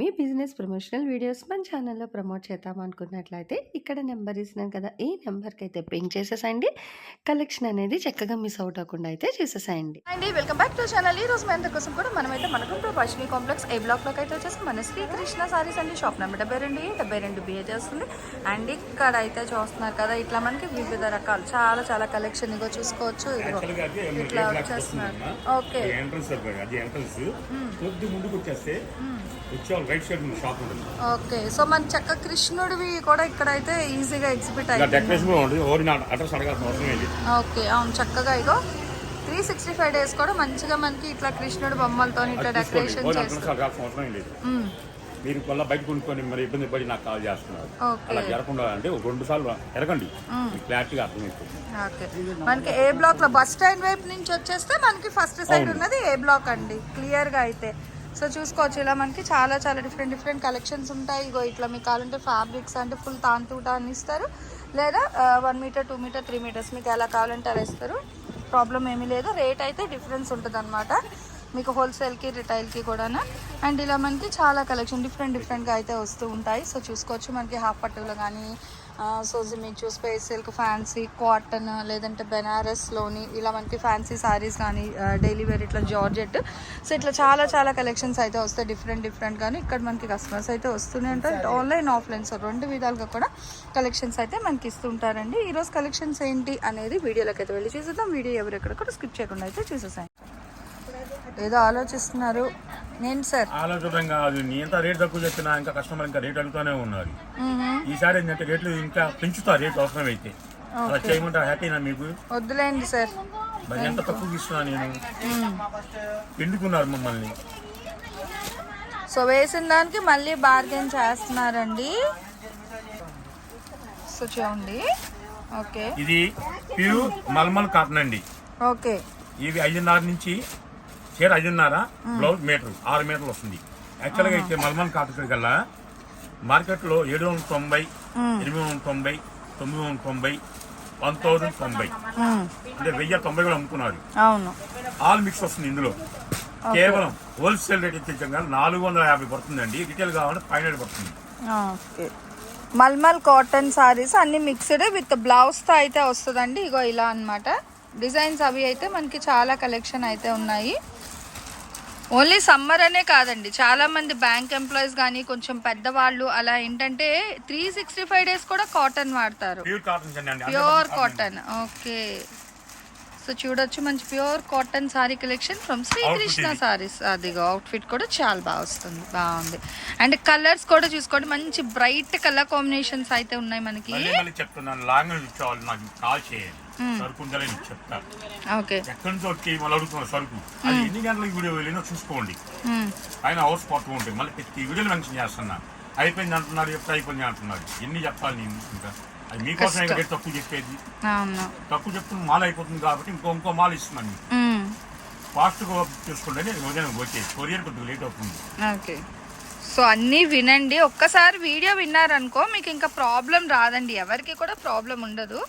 మీ business promotional videos మన ఛానల్లో promote చేద్దాం అనుకున్నట్లయితే ఇక్కడ నెంబర్ ఇస్తున్నాను కదా ఈ నెంబర్కి అయితే పింక్ చేసేసేయండి కలెక్షన్ అనేది చక్కగా మిస్ అవుట్ అవ్వకుండా అయితే చేసేసేయండి అండి వెల్కమ్ బ్యాక్ టు ఛానల్. ఈ రోజు మీ అందరి కోసం కూడా మనమైతే మనకుంటూ పశ్చిమి కాంప్లెక్స్ ఏ బ్లాక్లోకి అయితే వచ్చేసి మన శ్రీకృష్ణ సారీస్ అండి. షాప్ నెంబర్ డెబ్బై రెండు డెబ్బై రెండు బిఏ చేస్తుంది. అండ్ ఇక్కడ అయితే చూస్తున్నారు కదా ఇట్లా మనకి వివిధ రకాలు చాలా చాలా కలెక్షన్ ఇగో చూసుకోవచ్చు. ఇట్లా వచ్చేస్తున్నారు. ఓకే. అది ఎంట్రన్స్ అది అది ఎంట్రన్స్ కొద్ది ముందుకు వచ్చేస్తే వచ్చే రైట్ సైడ్ షాప్ ఉంటుంది. ఓకే సో మన చక్క కృష్ణుడివి కూడా ఇక్కడ అయితే ఈజీగా ఎగ్జిబిట్ అయ్యింది డెకరేషన్ కూడా ఉంటుంది. ఓరి నా అడ్రస్ అడగాల్సిన అవసరం ఏంటి ఓకే అవును చక్కగా ఇగో త్రీ సిక్స్టీ ఫైవ్ డేస్ కూడా మంచిగా మనకి ఇట్లా కృష్ణుడి బొమ్మలతో ఇట్లా డెకరేషన్ చేస్తారు. మీరు కొల్ల బయట కొనుక్కొని మరి ఇబ్బంది పడి నాకు కాల్ చేస్తున్నారు. అలా జరగకుండా అంటే రెండు సార్లు ఎరగండి. క్లారిటీగా అర్థమవుతుంది మనకి ఏ బ్లాక్లో బస్ స్టాండ్ వైపు నుంచి వచ్చేస్తే మనకి ఫస్ట్ సైడ్ ఉన్నది ఏ బ్లాక్ అండి? క్లియర్గా అయితే. సో చూసుకోవచ్చు. ఇలా మనకి చాలా చాలా డిఫరెంట్ డిఫరెంట్ కలెక్షన్స్ ఉంటాయి. ఇగో ఇట్లా మీకు కావాలంటే ఫ్యాబ్రిక్స్ అంటే ఫుల్ తాంతూట అని ఇస్తారు. లేదా one metre two metre three metres మీకు ఎలా కావాలంటే అలా ఇస్తారు. ప్రాబ్లం ఏమీ లేదు. రేట్ అయితే డిఫరెన్స్ ఉంటుంది మీకు హోల్సేల్కి రిటైల్కి కూడా అండ్ ఇలా మనకి చాలా కలెక్షన్ డిఫరెంట్ డిఫరెంట్గా అయితే వస్తూ ఉంటాయి. సో చూసుకోవచ్చు. మనకి హాఫ్ పట్టులో కానీ సో మీకు చూసి స్పేస్ సిల్క్ ఫ్యాన్సీ కాటన్ లేదంటే బెనారస్లోని ఇలా మనకి ఫ్యాన్సీ శారీస్ కానీ డైలీ వేర్ ఇట్లా జార్జెట్. సో ఇట్లా చాలా చాలా కలెక్షన్స్ అయితే వస్తాయి. డిఫరెంట్ డిఫరెంట్ కానీ ఇక్కడ మనకి కస్టమర్స్ అయితే వస్తూనే ఉంటారు. ఆన్లైన్ ఆఫ్లైన్ సో రెండు విధాలుగా కూడా కలెక్షన్స్ అయితే మనకి ఇస్తుంటారండి. ఈరోజు కలెక్షన్స్ ఏంటి అనేది వీడియోలోకి అయితే వెళ్ళి చూసేద్దాం. వీడియో ఎవరెక్కడ కూడా స్కిప్ చేయకుండా అయితే చూసేసాను ఏదో ఆలోచిస్తున్నారు. నేను సార్. ఆలోచన కాదు ఎంత రేట్ తక్కువ చెప్పినా ఇంకా కస్టమర్ ఇంకా రేట్ అడుగుతూనే ఉన్నారు. ఈసారి ఏంటంటే రేట్లు ఇంకా పెంచుతా రేట్ అవసరం అయితే అలా చేయమంటారు హ్యాపీనా మీకు? వద్దులేండి సార్. మరి ఎంత తక్కువ ఇస్తున్నా నేను? పిండుకున్నారు మమ్మల్ని? సో వేసిన దానికి మళ్ళీ బార్గెన్ చేస్తున్నారండి. సో చూడండి. ఓకే. ఇది ప్యూర్ మల్మల్ కాటన్ అండి. ఓకే. ఇవి ఐదున్నర నుంచి చీర ఐదున్నర బ్లౌజ్ మీటర్ ఆరు మీటర్లు వస్తుంది. యాక్చువల్గా అయితే మల్మల్ కాటన్ కల్లా మార్కెట్లో ఏడు వందల తొంభై ఎనిమిది వందల తొంభై తొమ్మిది వందల తొంభై వన్ థౌజండ్ తొంభై. అంటే వెయ్యి తొంభై కూడా అమ్ముకున్నారు. ఆల్ మిక్స్ వస్తుంది ఇందులో. కేవలం హోల్సేల్ రేట్ ఇచ్చే నాలుగు వందల యాభై పడుతుందండి. రిటైల్ కావాలంటే ఫైవ్ హండ్రెడ్ పడుతుంది. మల్మల్ కాటన్ సారీస్ అన్ని మిక్స్డ్ విత్ బ్లౌజ్తో అయితే వస్తుందండి. ఇగో ఇలా అన్నమాట. డిజైన్స్ అవి అయితే మనకి చాలా కలెక్షన్ అయితే ఉన్నాయి. ఓన్లీ సమ్మర్ అనే కాదండి. చాలా మంది బ్యాంక్ ఎంప్లాయీస్ కానీ కొంచెం పెద్దవాళ్ళు అలా ఏంటంటే త్రీ సిక్స్టీ ఫైవ్ డేస్ కూడా కాటన్ వాడతారు. ప్యూర్ కాటన్ అండి. ప్యూర్ కాటన్ ఓకే సో చూడొచ్చు మంచి pure cotton saree collection from Srikrishna. Sarees. అదిగో అవుట్ఫిట్ కూడా చాలా బాగా వస్తుంది. బాగుంది. అండ్ కలర్స్ కూడా చూసుకోండి మంచి బ్రైట్ కలర్ కాంబినేషన్స్ అయితే ఉన్నాయి మనకి. చెప్తున్నాను లాంగ్వేజ్ ఇచ్చేవాళ్ళు నాకు కాల్ చేయండి. సరుకు ఉందని నీకు చెప్తాను. ఓకే. ఎక్కడి నుంచి వచ్చి మళ్ళీ అడుగుతున్నారు సరుకు? అది ఎన్ని గంటలకు వీడియో వెళ్ళినా చూసుకోండి. ఆయన అవర్స్ పడుతూ ఉంటాయి మళ్ళీ ప్రతి వీడియోలు మెన్షన్ చేస్తున్నా అయిపోయింది అంటున్నారు చెప్తే అయిపోయింది అంటున్నారు. ఎన్ని చెప్పాలి నేను ఇంకా? అది మీకోసం. రేట్ తక్కువ చెప్పేది తక్కువ చెప్తున్న మాల్ అయిపోతుంది కాబట్టి ఇంకో ఇంకో మాల్ ఇస్తున్నాను. మీకు. ఫాస్ట్గా చూసుకుంటే నేను ఉదయం వచ్చే కొరియర్ కొద్దిగా లేట్ అవుతుంది. ఓకే. సో అన్నీ వినండి. ఒక్కసారి వీడియో విన్నారనుకో మీకు ఇంకా ప్రాబ్లం రాదండి. ఎవరికి కూడా ప్రాబ్లం ఉండదు.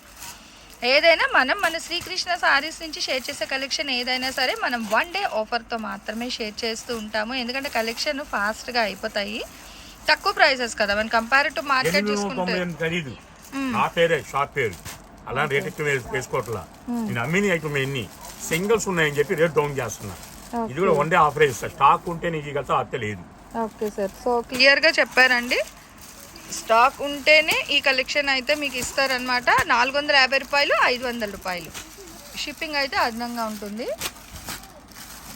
ఏదైనా మనం మన శ్రీకృష్ణ సారీస్ నుంచి షేర్ చేసే కలెక్షన్ ఏదైనా సరే మనం వన్ డే ఆఫర్తో మాత్రమే షేర్ చేస్తూ ఉంటాము. ఎందుకంటే కలెక్షన్ ఫాస్ట్గా అయిపోతాయి. తక్కువ ప్రైసెస్ కదా. మన కంపేర్ టు మార్కెట్ చూసుకుంటే నా పేరే షాప్ పేరు. అలా రేట్ ఎక్కువ వేసు- వేసుకోవట్లా. నేను అమ్మిని ఐటమ్ ఎన్ని సింగిల్స్ ఉన్నాయని చెప్పి రేట్ డౌన్ చేస్తున్నా. ఇది కూడా వన్ డే ఆఫర్ ఇస్తా స్టాక్ ఉంటే నీకు ఇక అత్త లేదు. Okay sir. సో క్లియర్గా చెప్పారండి. స్టాక్ ఉంటేనే ఈ కలెక్షన్ అయితే మీకు ఇస్తారనమాట నాలుగు వందల యాభై రూపాయలు ఐదు వందల రూపాయలు. షిప్పింగ్ అయితే అదనంగా ఉంటుంది.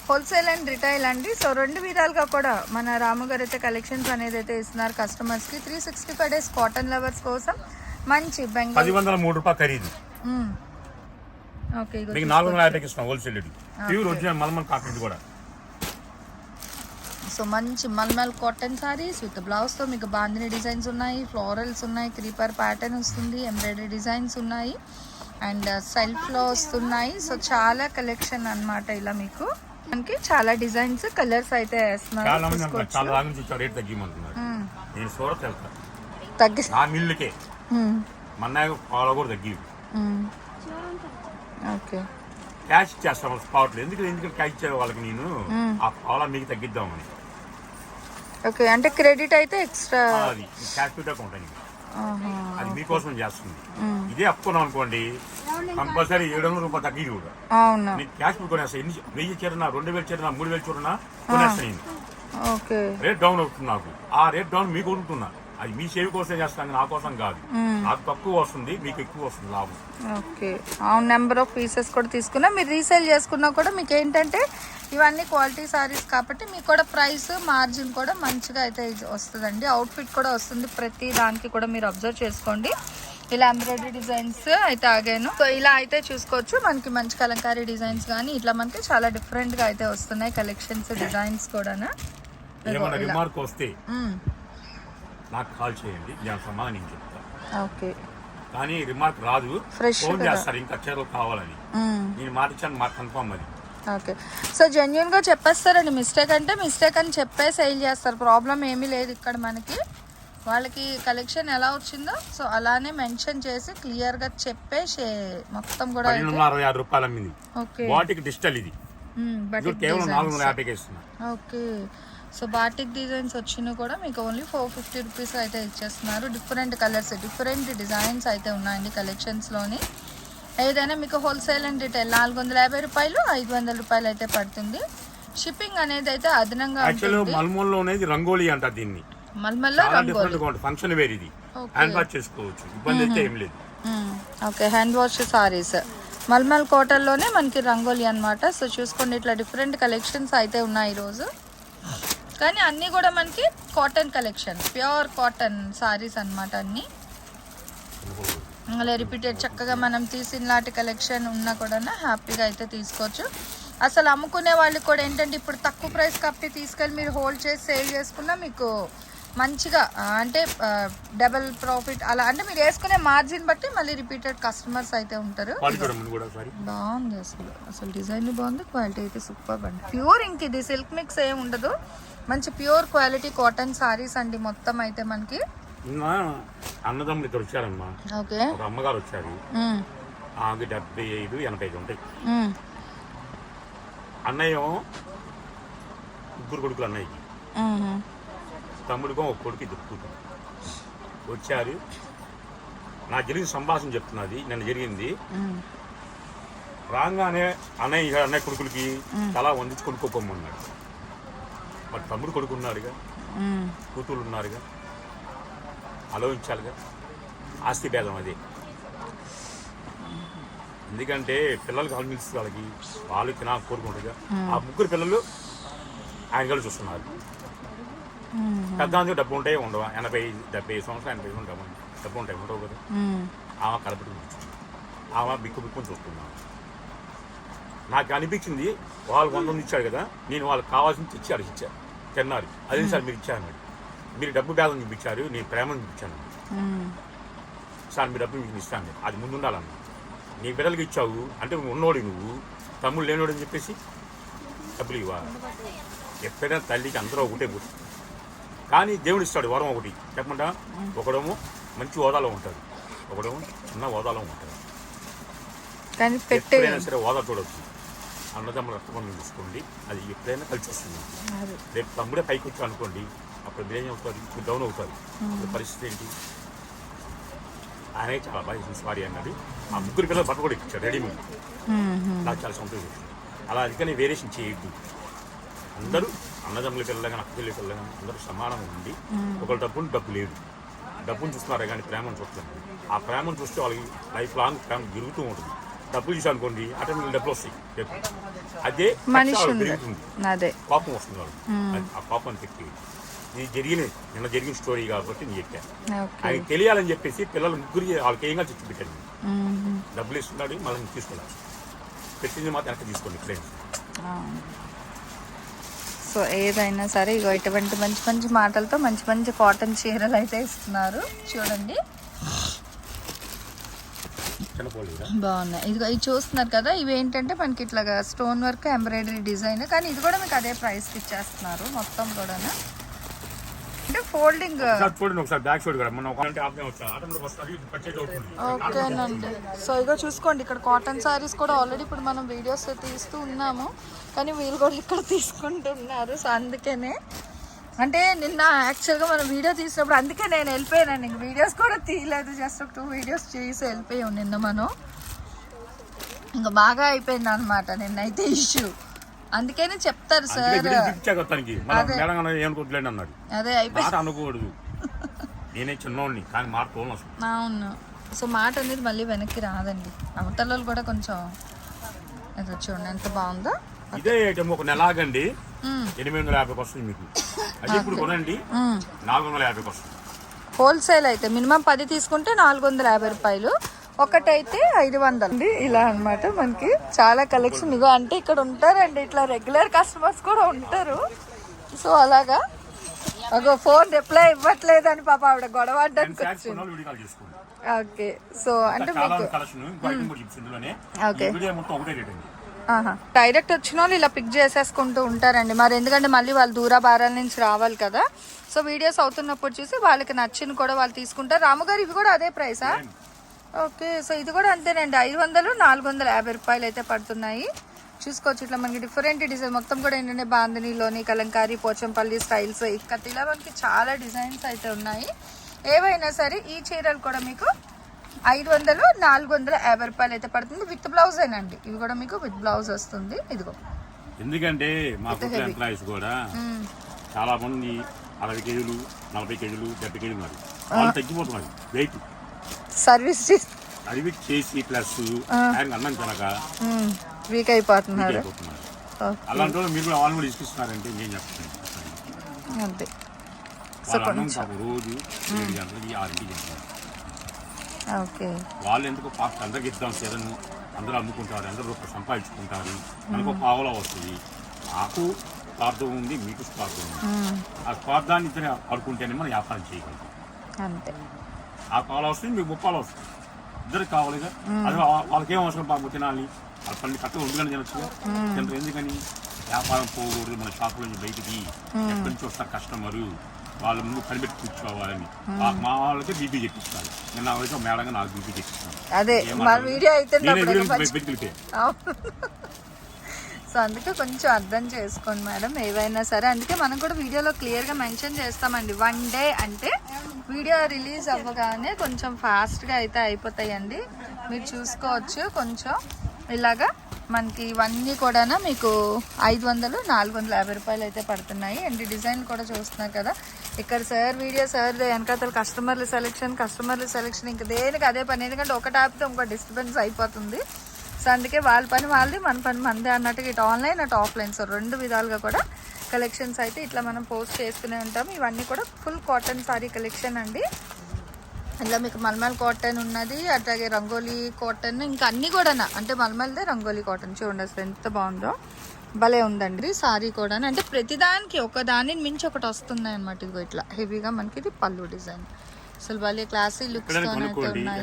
హోల్సేల్ అండ్ రిటైల్ అండి. సో రెండు విధాలుగా కూడా మన రాము గారు అయితే కలెక్షన్స్ అనేది అయితే ఇస్తున్నారు కస్టమర్స్కి. Three sixty five days cotton lovers కోసం మంచి పది వందల మూడు రూపాయలు ఖరీదు. ఓకే మీకు నాలుగు వందల యాభైకి ఇస్తాం wholesale pure original malmal cotton కూడా. సో మంచి మల్మల్ కాటన్ సారీస్ విత్ బ్లౌజ్తో మీకు బాందిని డిజైన్స్ ఉన్నాయి ఫ్లోరల్స్ ఉన్నాయి క్రీపర్ ప్యాటర్న్ వస్తుంది ఎంబ్రాయిడరీ డిజైన్స్ ఉన్నాయి అండ్ సెల్ఫ్లో వస్తున్నాయి. సో చాలా కలెక్షన్ అన్నమాట ఇలా మీకు. మనకి చాలా డిజైన్స్ కలర్స్ అయితే వేస్తున్నారు. చాలా మంది అంటారు చూసుకోవచ్చు. చాలా దాని నుంచి వచ్చా రేట్ తగ్గిమంటున్నారు. మ్మ్. నేను సూరత్ వెళ్తా తగ్గి నా మిల్లుకే. మ్మ్. మన్నాయ పాల కూడా తగ్గి మ్మ్. ఓకే క్యాష్ ఇచ్చేస్తాం స్పాట్లో ఎందుకు ఎందుకంటే క్యాష్ ఇచ్చే వాళ్ళకి నేను ఆ పాల మీకు తగ్గిద్దామని ఓకే అంటే క్రెడిట్ అయితే ఎక్స్ట్రా అది క్యాష్ అకౌంట్ అని అది మీకోసం చేస్తుంది ఇదే అప్పుకున్నాం అనుకోండి కంపల్సరీ ఏడు వందల రూపాయలు తగ్గి కూడా నేను క్యాష్ కొనేస్తా ఎన్ని వెయ్యి చీరనా రెండు వేలు చీరనా మూడు వేలు చీరనా కొనేస్తాను నేను రేట్ డౌన్ అవుతుంది నాకు ఆ రేట్ డౌన్ మీకు ఉంటున్నా అది మీ సేవ్ కోసం చేస్తాను నా కోసం కాదు నాకు తక్కువ వస్తుంది మీకు ఎక్కువ వస్తుంది లాభం ఓకే అవును నెంబర్ ఆఫ్ పీసెస్ కూడా తీసుకున్నా. మీరు రీసేల్ చేసుకున్నా కూడా మీకు ఏంటంటే ఇవన్నీ క్వాలిటీ సారీస్ కాబట్టి మీకు కూడా ప్రైస్ మార్జిన్ కూడా మంచిగా అయితే వస్తుందండి. అవుట్ఫిట్ కూడా వస్తుంది. ప్రతి దానికి కూడా మీరు అబ్జర్వ్ చేసుకోండి. ఇలా ఎంబ్రాయిడరీ డిజైన్స్ అయితే ఆగాను. సో ఇలా అయితే చూసుకోవచ్చు. మనకి మంచి కలంకారీ డిజైన్స్ కానీ ఇట్లా మనకి చాలా డిఫరెంట్గా అయితే వస్తున్నాయి. కలెక్షన్స్ డిజైన్స్ కూడా నాకు కాల్ చేయండి నేను సమాధానం నేను చెప్తా. ఓకే. కానీ రిమార్క్ రాదు. ఫోన్. చేస్తారు ఇంకా చీరలు కావాలని. నేను మాట ఇచ్చాను మాట కన్ఫామ్ అది. ఓకే. సో జెన్యున్గా చెప్పేస్తారండి మిస్టేక్ అంటే మిస్టేక్ అని చెప్పే సేల్ చేస్తారు. ప్రాబ్లం ఏమీ లేదు ఇక్కడ మనకి. వాళ్ళకి కలెక్షన్ ఎలా వచ్చిందో సో అలానే మెన్షన్ చేసి క్లియర్గా చెప్పేసి మొత్తం కూడా అరవై ఆరు రూపాయలు అమ్మింది ఓకే. వాటికి డిజిటల్ ఇది. బట్ ఇది కేవలం నాలుగు వందల యాభైకి ఇస్తున్నా. ఓకే. సో బాటిక్ డిజైన్స్ వచ్చినవి కూడా మీకు ఓన్లీ ఫోర్ ఫిఫ్టీ రూపీస్ అయితే ఇచ్చేస్తున్నారు. డిఫరెంట్ కలర్స్ డిఫరెంట్ డిజైన్స్ అయితే ఉన్నాయండి కలెక్షన్స్లోని ఏదైనా మీకు హోల్సేల్ అండ్ రిటైల్ నాలుగు వందల యాభై రూపాయలు ఐదు వందల రూపాయలు అయితే పడుతుంది. షిప్పింగ్ అనేది అయితే అదనంగా యాక్చువల్ ఉంటుంది. మల్మూల్లో అనేది రంగోలీ అంటారు దీన్ని. మల్మల్లో రంగోలి. ఫంక్షన్ వేర్ ఇది. హ్యాండ్ వాష్ చేసుకోవచ్చు. ఇబ్బంది అయితే ఏం లేదు. Okay hand wash sarees malmal కోటల్లోనే మనకి రంగోలి అన్నమాట. సో చూసుకోండి ఇట్లా డిఫరెంట్ కలెక్షన్స్ అయితే ఉన్నాయి ఈరోజు. కానీ అన్నీ కూడా మనకి cotton collection pure cotton saris అన్నమాట అన్నీ. అలా రిపీటెడ్ చక్కగా మనం తీసిన లాంటి కలెక్షన్ ఉన్నా కూడా హ్యాపీగా అయితే తీసుకోవచ్చు. అసలు అమ్ముకునే వాళ్ళకి కూడా ఏంటంటే ఇప్పుడు తక్కువ ప్రైస్ కప్పి తీసుకెళ్ళి మీరు హోల్డ్ చేసి సేల్ చేసుకున్నా మీకు మంచిగా అంటే డబల్ ప్రాఫిట్ అలా అంటే మీరు వేసుకునే మార్జిన్ బట్టి మళ్ళీ రిపీటెడ్ కస్టమర్స్ అయితే ఉంటారు. బాగుంది అసలు. అసలు డిజైన్ బాగుంది క్వాలిటీ అయితే సూపర్ అండి. ప్యూర్ ఇంక ఇది సిల్క్ మిక్స్ ఏమి ఉండదు. మంచి ప్యూర్ క్వాలిటీ కాటన్ సారీస్ అండి మొత్తం అయితే మనకి. అన్నదమ్ములు ఇక్కడ వచ్చారమ్మా. ఓకే. ఒక అమ్మగారు వచ్చారు. ఆమెకి డెబ్బై ఐదు ఎనభై ఐదు ఉంటాయి. అన్నయ్య ముగ్గురు కొడుకులు అన్నయ్యకి. తమ్ముడికో ఒక కొడుకు ఇద్దరు కూతురు. వచ్చారు. నా జరిగిన సంభాషణ చెప్తున్నది. నిన్న జరిగింది. రాగానే అన్నయ్య అన్నయ్య కొడుకులకి తలా వండించి కొనుక్కోపోమన్నాడు. మరి తమ్ముడు కొడుకు ఉన్నాడుగా కూతురు ఉన్నారుగా ఆలోచించాలిగా. ఆస్తి భేదం అదే. ఎందుకంటే పిల్లలకి ఆలోచించి వాళ్ళకి వాళ్ళకి నాకు కోరుకుంటుందిగా ఆ ముగ్గురు పిల్లలు ఆయన కలిసి చూస్తున్నారు. పెద్ద అందుకు డబ్బు ఉంటాయి ఉండవా? ఎనభై డెబ్బై సంవత్సరాలు ఎనభై ఉంటాము డబ్బు ఉంటాయి ఉండవు కదా. ఆమె కలపటి ఆమె బిక్కు బిక్కుని చూస్తున్నాను నాకు అనిపించింది వాళ్ళు వంద మంది ఇచ్చాడు కదా నేను వాళ్ళకి కావాల్సింది తెచ్చి ఇచ్చారు తిన్నారు. అదే సార్ మీరు ఇచ్చారు అన్నాడు. మీరు డబ్బు భేదం చూపించారు నేను ప్రేమను చూపించాను సార్ మీ డబ్బు మీకు ఇస్తాను అది ముందు ఉండాలన్న నీ బిడ్డలకి ఇచ్చావు అంటే ఉన్నోడు నువ్వు తమ్ముడు లేనోడు అని చెప్పేసి డబ్బులు ఇవ్వ. ఎప్పుడైనా తల్లికి అందరూ ఒకటే గుర్తు కానీ దేవుడు ఇస్తాడు వరం ఒకటి. చెప్పమంటా? ఒకడేమో మంచి హోదాలో ఉంటాడు. ఒకడేమో చిన్న హోదాలో ఉంటాడు. కానీ ఎప్పుడైనా సరే హోదా చూడవచ్చు అన్నదమ్ములు రక్తబంధం చూసుకోండి. అది ఎప్పుడైనా కలిసి వస్తుంది. రేపు తమ్ముడే పైకి వచ్చి అనుకోండి అప్పుడు మీరు అవుతుంది మీరు డౌన్ అవుతారు అప్పుడు పరిస్థితి ఏంటి? ఆయనే చాలా బాగా సారీ అన్నాడు. ఆ ముగ్గురు పిల్లలు బట్ట కూడా ఇచ్చారు రెడీమేడ్ నాకు చాలా సంతోషం. అలా అందుకని వేరియేషన్ చేయొద్దు. అందరూ అన్నదమ్ముల పిల్లలు కానీ అక్క పిల్లల పిల్లలు కానీ అందరూ సమానంగా ఉండి ఒకరి డబ్బుని డబ్బు లేదు. డబ్బును చూస్తున్నారే కానీ ప్రేమను చూస్తున్నారు. ఆ ప్రేమను చూస్తే వాళ్ళకి లైఫ్ లాంగ్ ప్రేమ జరుగుతూ ఉంటుంది. డబ్బులు చూసి అనుకోండి ఆటోమేటిక్ డబ్బులు వస్తాయి. అదే పెరుగుతుంది. అదే. కోపం వస్తుంది వాళ్ళకి. అది- ఆ కోపాన్ని పెట్టి ఇది జరిగిన నిన్న జరిగిన స్టోరీ కాబట్టి నేను చెప్పాను ఆయన తెలియాలని చెప్పేసి పిల్లలు ముగ్గురు వాళ్ళకి ఏంగా చిచ్చు పెట్టాను డబ్బులు ఇస్తున్నాడు మళ్ళీ తీసుకున్నాడు పెట్టింది మాత్రం వెనక్కి తీసుకోండి ఫ్రెండ్స్ సో ఏదైనా సరే ఇగో ఇటువంటి మంచి మంచి మాటలతో మంచి మంచి కాటన్ చీరలు అయితే ఇస్తున్నారు. చూడండి. బాగున్నాయి. ఇదిగో ఇది చూస్తున్నారు కదా ఇవి ఏంటంటే మనకి ఇట్లాగా స్టోన్ వర్క్ ఎంబ్రాయిడరీ డిజైన్ కానీ ఇది కూడా మీకు అదే ప్రైస్కి ఇచ్చేస్తున్నారు మొత్తం కూడా అంటే ఫోల్డింగ్ ఓకేనండి. సో ఇగో చూసుకోండి ఇక్కడ కాటన్ శారీస్ కూడా ఆల్రెడీ ఇప్పుడు మనం వీడియోస్ తీస్తూ ఉన్నాము. కానీ వీళ్ళు కూడా ఇక్కడ తీసుకుంటున్నారు సో అందుకనే అంటే నిన్న యాక్చువల్గా మనం వీడియో తీసినప్పుడు అందుకే నేను వెళ్ళిపోయాను ఇంక వీడియోస్ కూడా తీయలేదు. జస్ట్ ఒక టూ వీడియోస్ చేసి వెళ్ళిపోయాం నిన్న మనం. ఇంకా బాగా అయిపోయింది అనమాట నిన్నైతే ఇష్యూ అందుకనే చెప్తారు సార్. అదే. అయిపోయి మాట అనకూడదు నేనే చిన్నోడిని కానీ మాట అవును. సో మాట అనేది మళ్ళీ వెనక్కి రాదండి. అవతల వాళ్ళు కూడా కొంచెం చూడండి ఎంత బాగుందో. ఇదే ఒక నెల ఆగండి. మ్మ్. ఎనిమిది వందల యాభైకి వస్తుంది మీకు. ఇప్పుడు కొనండి. నాలుగు వందల వస్తుంది హోల్సేల్ అయితే మినిమం పది తీసుకుంటే నాలుగు వందల యాభై రూపాయలు. ఒకటైతే ఐదు వందలు. ఇలా అన్నమాట మనకి చాలా కలెక్షన్. ఇగో అంటే ఇక్కడ ఉంటారండి ఇట్లా రెగ్యులర్ కస్టమర్స్ కూడా ఉంటారు. సో అలాగా. ఒక ఫోన్ రిప్లై ఇవ్వట్లేదని పాప ఆవిడ గొడవ చేసుకోండి. ఓకే. సో అంటే మీకు ఓకే. డైరెక్ట్ వచ్చిన వాళ్ళు ఇలా పిక్ చేసేసుకుంటూ ఉంటారండి. మరి ఎందుకంటే మళ్ళీ వాళ్ళు దూర భారాల నుంచి రావాలి కదా. సో వీడియోస్ అవుతున్నప్పుడు చూసి వాళ్ళకి నచ్చిన కూడా వాళ్ళు తీసుకుంటారు. రాముగారు ఇవి కూడా అదే ప్రైసా ఓకే సో ఇది కూడా అంతేనండి. ఐదు వందలు నాలుగు వందల యాభై రూపాయలు అయితే పడుతున్నాయి. చూసుకోవచ్చు ఇట్లా మనకి డిఫరెంట్ డిజైన్ మొత్తం కూడా ఏంటంటే బాందినీలోని కలంకారీ పోచంపల్లి స్టైల్స్ ఇక్కడ ఇలా మనకి చాలా డిజైన్స్ అయితే ఉన్నాయి. ఏవైనా సరే ఈ చీరలు కూడా మీకు ఐదు వందలు నాలుగు వందల యాభై రూపాయలు అయితే పడుతుంది. విత్ బ్లౌజ్ ఏనండి. ఇవి కూడా మీకు విత్ బ్లౌజ్ వస్తుంది. ఇదిగో. ఎందుకంటే మా ఫుడ్ ఎంప్లాయీస్ కూడా. చాలా మంది అరవై కేజీలు నలభై కేజీలు డెబ్బై కేజీలు ఉన్నారు. వాళ్ళు తగ్గిపోతున్నారు. వెయిట్ సర్వీస్ చేసి అడివి చేసి ప్లస్ ఆయన అన్నం తినక వీక్ అయిపోతున్నారు. అలాంటి వాళ్ళు మీరు కూడా వాళ్ళని కూడా ఇసుకిస్తున్నారంటే నేను చెప్తాను అంతే. వాళ్ళ రోజు ఏడు గంటలకి ఆరింటికి ఓకే. వాళ్ళు ఎందుకు పాప అందరికి ఇద్దాం సేదను అందరూ అమ్ముకుంటారు అందరూ సంపాదించుకుంటారు. మనకు పావులా వస్తుంది. నాకు స్వార్థం ఉంది మీకు స్వార్థం ఉంది. ఆ స్వార్థాన్ని ఇద్దరు ఆడుకుంటేనే మనం వ్యాపారం చేయగలుగుతాం. అంతే. ఆ పాలు వస్తుంది మీకు ముప్పాలు వస్తుంది. ఇద్దరికి కావాలిగా అది వాళ్ళకి ఏం అవసరం పాపం తినాలి. వాళ్ళ పని కట్టలు ఉండుగానే తినచ్చుగా. తింటారు ఎందుకని? వ్యాపారం పోకూడదు మన షాపుల నుంచి బయటికి. ఎక్కడి నుంచి వస్తారు కస్టమరు వాళ్ళ ముందు కనిపెట్టి కూర్చోవాలని మా- వాళ్ళకి బీపీ చెప్పిస్తారు నిన్న అయితే మేడంగా నాకు బీపీ చెప్పిస్తాను అదే మన వీడియో అయితే పెట్టి. సో అందుకే కొంచెం అర్థం చేసుకోండి మేడం ఏవైనా సరే అందుకే మనం కూడా వీడియోలో క్లియర్గా మెన్షన్ చేస్తామండి వన్ డే అంటే వీడియో రిలీజ్ అవ్వగానే కొంచెం ఫాస్ట్గా అయితే అయిపోతాయండి. మీరు చూసుకోవచ్చు కొంచెం ఇలాగా. మనకి ఇవన్నీ కూడా మీకు ఐదు వందలు నాలుగు వందల యాభై రూపాయలు అయితే పడుతున్నాయి. అండ్ డిజైన్ కూడా చూస్తున్నారు కదా. ఇక్కడ సార్ వీడియో సార్ వెనకాతల కస్టమర్ల సెలెక్షన్ కస్టమర్ల సెలెక్షన్ ఇంకా దేనికి అదే పని. ఎందుకంటే ఒకటి ఆపితే ఇంకో డిస్టర్బెన్స్ అయిపోతుంది. సో అందుకే వాళ్ళ పని వాళ్ళది మన పని మనదే అన్నట్టుగా ఇటు ఆన్లైన్ అటు ఆఫ్లైన్. సో రెండు విధాలుగా కూడా కలెక్షన్స్ అయితే ఇట్లా మనం పోస్ట్ చేస్తూనే ఉంటాం. ఇవన్నీ కూడా ఫుల్ కాటన్ సారీ కలెక్షన్ అండి. ఇలా మీకు మల్మల్ కాటన్ ఉన్నది అట్లాగే రంగోలీ కాటన్ ఇంకా అన్నీ కూడా అంటే మల్మల్దే రంగోలీ కాటన్. చూడండి అసలు ఎంత బాగుందో. భలే ఉందండి సారీ కూడా అంటే ప్రతిదానికి ఒక దానిని మించి ఒకటి వస్తున్నాయి అనమాట ఇదిగో ఇట్లా హెవీగా మనకి ఇది పళ్ళు డిజైన్. అసలు భలే క్లాసీ లుక్స్ ఉన్నాయి.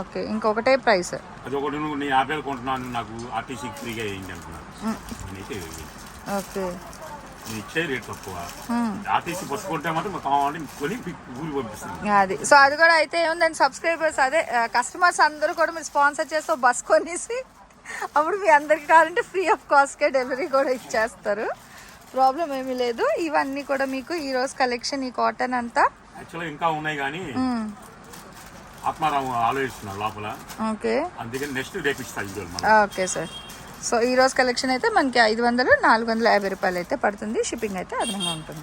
ఓకే ఇంకొకటే ప్రైస్. ఓకే. ఇచ్చే రేట్ తక్కువ. మ్మ్. ఆర్టీసీ బస్సు కొంటే మాత్రం మాకు కావాలంటే కొని మీకు ఊరికి పంపిస్తుంది అది. సో అది కూడా అయితే ఏముందండి సబ్స్క్రైబర్స్ అదే కస్టమర్స్ అందరూ కూడా మీరు స్పాన్సర్ చేస్తే బస్ కొనేసి అప్పుడు మీ అందరికి కావాలంటే ఫ్రీ ఆఫ్ కాస్ట్కే డెలివరీ కూడా ఇచ్చేస్తారు. ప్రాబ్లం ఏమీ లేదు. ఇవన్నీ కూడా మీకు ఈ రోజు కలెక్షన్ ఈ కాటన్ అంతా. యాక్చువల్గా ఇంకా ఉన్నాయి కానీ. ఆత్మారావు ఆలోచిస్తున్నారు లోపల. ఓకే. అందుకని నెక్స్ట్ రేపు ఇస్తాను ఓకే సార్. సో ఈ రోజు కలెక్షన్ అయితే మనకి ఐదు వందలు నాలుగు వందల యాభై రూపాయలు అయితే పడుతుంది. షిప్పింగ్ అయితే అదనంగా ఉంటుంది.